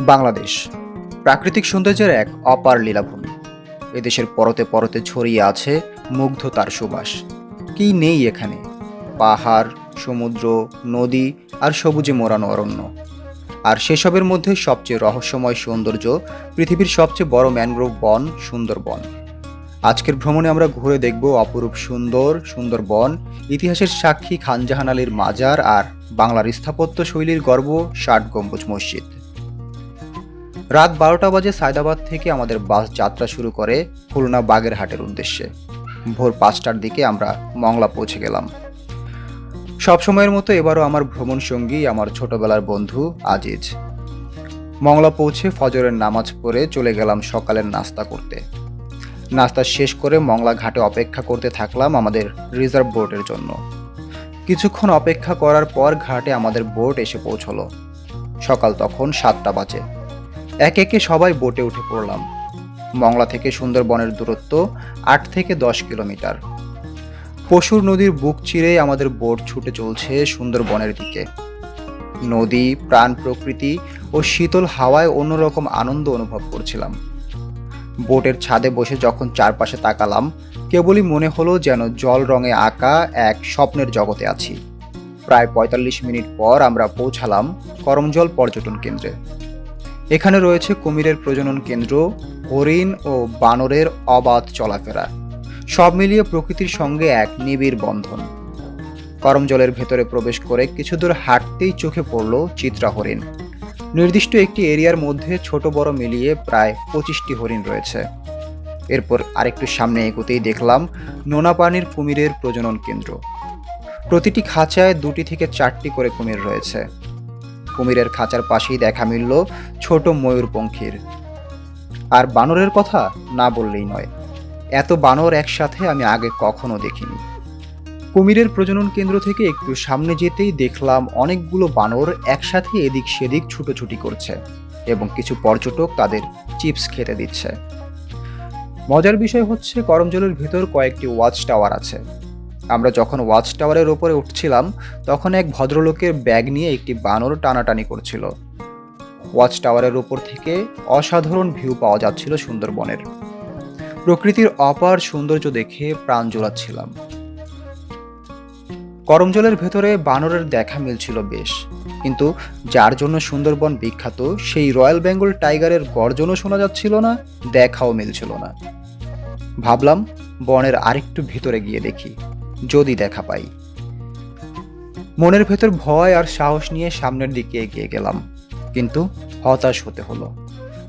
বাংলাদেশ। প্রাকৃতিক সৌন্দর্যের এক অপার লীলাভূমি। এদেশের পরতে পরতে ছড়িয়ে আছে মুগ্ধতার সুবাস। কি নেই এখানে? পাহাড়, সমুদ্র, নদী আর সবুজে মোড়ানো অরণ্য। আর সেসবের মধ্যে সবচেয়ে রহস্যময় সৌন্দর্য পৃথিবীর সবচেয়ে বড় ম্যানগ্রোভ বন সুন্দরবন। আজকের ভ্রমণে আমরা ঘুরে দেখব অপরূপ সুন্দর সুন্দরবন, ইতিহাসের সাক্ষী খানজাহান আলীর মাজার আর বাংলার স্থাপত্য শৈলীর গর্ব ষাট গম্বুজ মসজিদ। রাত বারোটা বাজে সায়দাবাদ থেকে আমাদের বাস যাত্রা শুরু করে খুলনা বাগেরহাটের উদ্দেশ্যে। ভোর পাঁচটার দিকে আমরা মংলা পৌঁছে গেলাম। সবসময়ের মতো এবারও আমার ভ্রমণ সঙ্গী, আমার ছোটবেলার বন্ধু আজিজ। মংলা পৌঁছে ফজরের নামাজ পড়ে চলে গেলাম সকালের নাস্তা করতে। নাস্তা শেষ করে মংলা ঘাটে অপেক্ষা করতে থাকলাম আমাদের রিজার্ভ বোটের জন্য। কিছুক্ষণ অপেক্ষা করার পর ঘাটে আমাদের বোট এসে পৌঁছলো। সকাল তখন সাতটা বাজে। এক একে সবাই বোটে উঠে পড়লাম। মংলা থেকে সুন্দরবনের দূরত্ব আট থেকে দশ কিলোমিটার। পশুর নদীর বুক চিরে আমাদের বোট ছুটে চলছে সুন্দরবনের দিকে। নদী, প্রাণ প্রকৃতি ও শীতল হাওয়ায় অন্যরকম আনন্দ অনুভব করছিলাম। বোটের ছাদে বসে যখন চারপাশে তাকালাম, কেবলই মনে হলো যেন জল রঙে আঁকা এক স্বপ্নের জগতে আছি। প্রায় পঁয়তাল্লিশ মিনিট পর আমরা পৌঁছালাম করমজল পর্যটন কেন্দ্রে। এখানে রয়েছে কুমিরের প্রজনন কেন্দ্র, হরিণ ও বানরের অবাধ চলাফেরা। সব মিলিয়ে প্রকৃতির সঙ্গে এক নিবিড় বন্ধন। করমজলের ভেতরে প্রবেশ করে কিছু দূর হাঁটতেই চোখে পড়ল চিত্রা হরিণ। নির্দিষ্ট একটি এরিয়ার মধ্যে ছোট বড় মিলিয়ে প্রায় পঁচিশটি হরিণ রয়েছে। এরপর আরেকটু সামনে এগোতেই দেখলাম নোনা পানির কুমিরের প্রজনন কেন্দ্র। প্রতিটি খাঁচায় দুটি থেকে চারটি করে কুমির রয়েছে। কুমিরের খাঁচার পাশেই দেখা মিলল ছোট ময়ূরপঙ্খীর। আর বানরের কথা না বললেই নয়, এত বানর একসাথে আমি আগে কখনো দেখিনি। কুমিরের প্রজনন কেন্দ্র থেকে একটু সামনে যেতেই দেখলাম অনেকগুলো বানর একসাথে এদিক সেদিক ছুটোছুটি করছে এবং কিছু পর্যটক তাদের চিপস খেতে দিচ্ছে। মজার বিষয় হচ্ছে করমজলের ভেতর কয়েকটি ওয়াচ টাওয়ার আছে। আমরা যখন ওয়াচ টাওয়ারের ওপরে উঠছিলাম, তখন এক ভদ্রলোকের ব্যাগ নিয়ে একটি বানর টানাটানি করছিল। ওয়াচ টাওয়ারের ওপর থেকে অসাধারণ ভিউ পাওয়া যাচ্ছিল সুন্দরবনের। প্রকৃতির অপার সৌন্দর্য দেখে প্রাণ জোড়াচ্ছিলাম করমজলের ভেতরে বানরের দেখা মিলছিল বেশ, কিন্তু যার জন্য সুন্দরবন বিখ্যাত, সেই রয়্যাল বেঙ্গল টাইগারের গর্জনও শোনা যাচ্ছিল না, দেখাও মিলছিল না। ভাবলাম, বনের আরেকটু ভেতরে গিয়ে দেখি। যদি দেখা পাই। মনের ভেতর ভয় আর সাহস নিয়ে সামনের দিকে এগিয়ে গেলাম, কিন্তু হতাশ হতে হলো।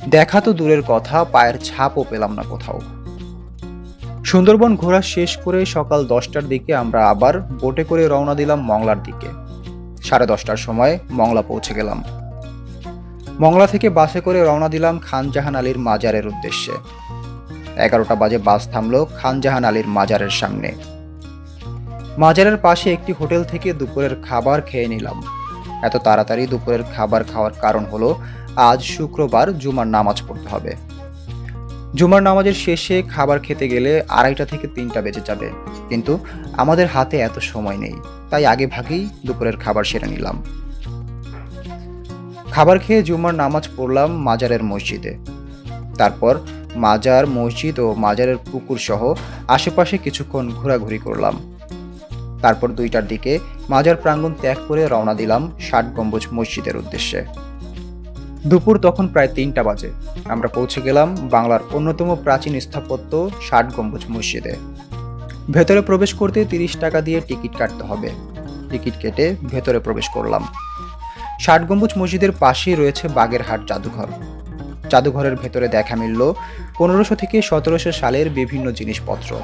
দেখা তো দূরের কথা, পায়ের ছাপও পেলাম না কোথাও। সুন্দরবন ঘোরা শেষ করে সকাল দশটার দিকে আমরা আবার বোটে করে রওনা দিলাম মংলার দিকে। সাড়ে দশটার সময় মংলা পৌঁছে গেলাম। মংলা থেকে বাসে করে রওনা দিলাম খানজাহান আলীর মাজারের উদ্দেশ্যে। এগারোটা বাজে বাস থামলো খানজাহান আলীর মাজারের সামনে। মাজারের পাশে একটি হোটেল থেকে দুপুরের খাবার খেয়ে নিলাম। এত তাড়াতাড়ি দুপুরের খাবার খাওয়ার কারণ হলো, আজ শুক্রবার জুমার নামাজ পড়তে হবে। জুমার নামাজের শেষে খাবার খেতে গেলে আড়াইটা থেকে তিনটা বেজে যাবে। কিন্তু আমাদের হাতে এত সময় নেই, তাই আগে ভাগেই দুপুরের খাবার সেরে নিলাম। খাবার খেয়ে জুমার নামাজ পড়লাম মাজারের মসজিদে। তারপর মাজার মসজিদ ও মাজারের পুকুর সহ আশেপাশে কিছুক্ষণ ঘোরাঘুরি করলাম। তারপর দুইটার দিকে মাজার প্রাঙ্গণ ত্যাগ করে রওনা দিলাম ষাট গম্বুজ মসজিদের উদ্দেশ্যে। দুপুর তখন প্রায় তিনটা বাজে। আমরা পৌঁছে গেলাম বাংলার অন্যতম প্রাচীন স্থাপত্য ষাট গম্বুজ মসজিদে। ভেতরে প্রবেশ করতে তিরিশ টাকা দিয়ে টিকিট কাটতে হবে। টিকিট কেটে ভেতরে প্রবেশ করলাম। ষাট গম্বুজ মসজিদের পাশেই রয়েছে বাগেরহাট জাদুঘর। জাদুঘরের ভেতরে দেখা মিলল পনেরোশো থেকে সতেরোশো সালের বিভিন্ন জিনিসপত্র।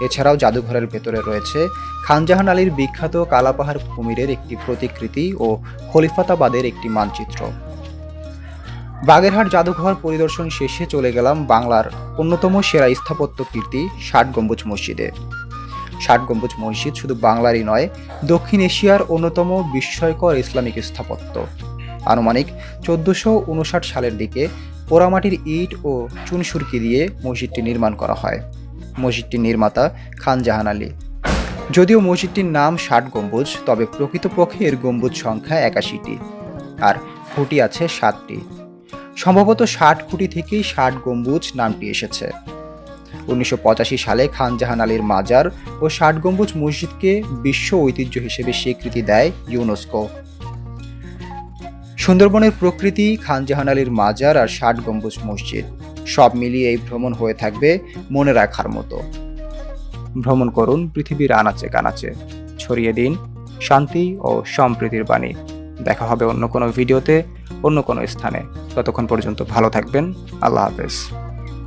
এছাড়াও জাদুঘরের ভেতরে রয়েছে খানজাহান আলীর বিখ্যাত কালাপাহাড় কুমিরের একটি প্রতিকৃতি ও খলিফাতাবাদের একটি মানচিত্র। বাগেরহাট জাদুঘর পরিদর্শন শেষে চলে গেলাম বাংলার অন্যতম সেরা স্থাপত্য কীর্তি ষাট গম্বুজ মসজিদে। ষাট গম্বুজ মসজিদ শুধু বাংলারই নয়, দক্ষিণ এশিয়ার অন্যতম বিস্ময়কর ইসলামিক স্থাপত্য। আনুমানিক চোদ্দোশো উনষাট সালের দিকে পোড়ামাটির ইট ও চুনসুরকি দিয়ে মসজিদটি নির্মাণ করা হয়। মসজিদটির নির্মাতা খান জাহান আলী। যদিও মসজিদটির নাম ষাট গম্বুজ, তবে প্রকৃতপক্ষে এর গম্বুজ সংখ্যা একাশিটি আর খুঁটি আছে সাতটি। সম্ভবত ষাট খুঁটি থেকেই ষাট গম্বুজ নামটি এসেছে। উনিশশো পঁচাশি সালে খান জাহান আলীর মাজার ও ষাট গম্বুজ মসজিদকে বিশ্ব ঐতিহ্য হিসেবে স্বীকৃতি দেয় ইউনেস্কো। সুন্দরবনের প্রকৃতি, খান জাহান আলীর মাজার আর ষাট গম্বুজ মসজিদ। সব মিলিয়ে এই ভ্রমণ হয়ে থাকবে মনে রাখার মতো। ভ্রমণ করুন পৃথিবীর আনাচে কানাচে। ছড়িয়ে দিন শান্তি ও সম্প্রীতির বাণী। দেখা হবে অন্য কোনো ভিডিওতে, অন্য কোনো স্থানে। ততক্ষণ পর্যন্ত ভালো থাকবেন। আল্লাহ হাফেজ।